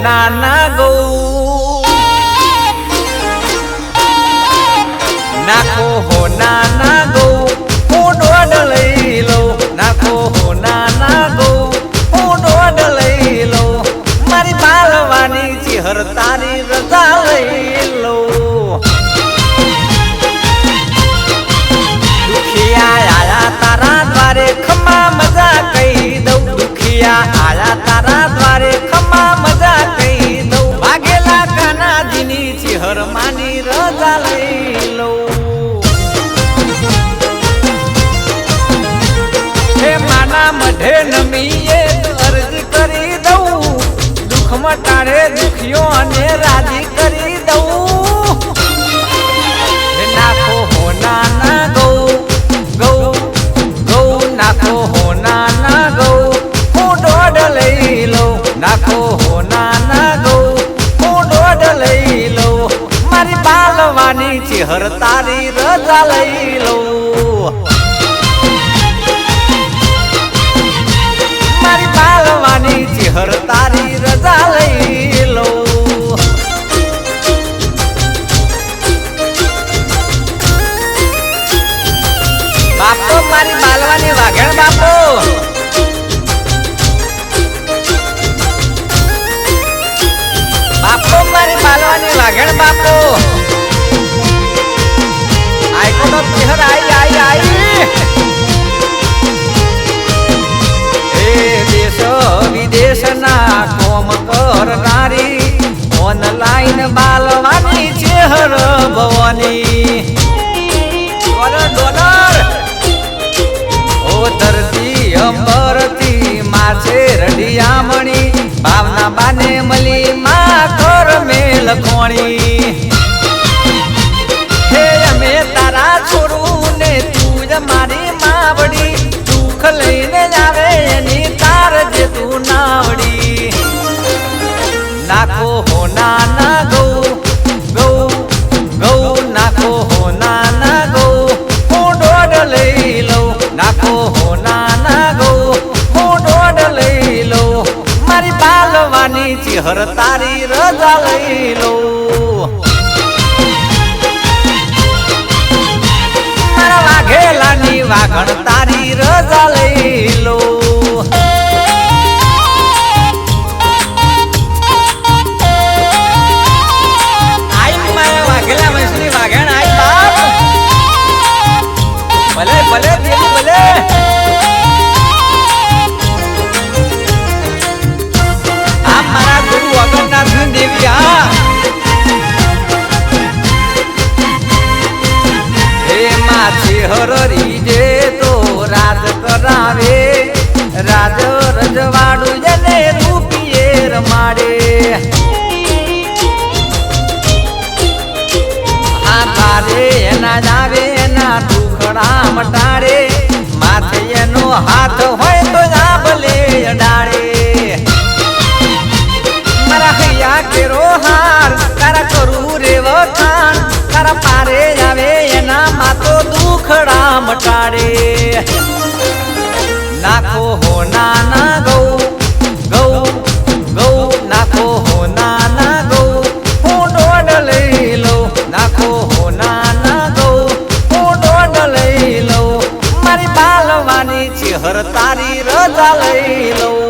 નાના ગૌ. નાખો હો નાના ગૌ હું દોડ લઈ લો. નાખો હો નાના ગૌ હું દોડ લઈ લો. મારી પાલવાની ચિહર તારી રજા લઈ લઉં દુખિયા આયા તારા દ્વારે ખમા મજા કહી દઉં. દુખિયા આયા મઢે નમીએ અરજ કરી દઉં. દુઃખ મટાડે દુખ્યો અને રાજી કરી દઉં. નાખો હોના ગૌ નાખો હોના ના ગૌ. હું લઈ લઉં નાખો હોના ના ગૌ. હું લઈ લઉં મારી બાલવાની ચેહર તારી રજા લઈ લઉં મારી પાલવાની ચેહર તારી ચેહર ભવાની. ઓ ધરતી અંબરતી માછે રડિયામણી ભાવના બાને મલી મા કર મેલ કોણી બાલવાની ચિહર તારી રજા લઈ લો વાઘેલાની વાઘણ તારી રજા લઈ હરરી જે તો રાજ કરાવે, રાજ રજવાડું જને રૂપિયે રમાડે. આ તારે એના જાવે એના ટુકડા મટાડે, માથે એનો હાથ હોય મટાડે નાખો હો નાના ગૌ ગૌ ગૌ, નાખો હો નાના ગૌ. હું દોડ લઈ લઉં, નાખો હો નાના ગૌ. હું દોડ લઈ લઉં, મારી બાલવાની ચેહર તારી રજા લઈ લઉં.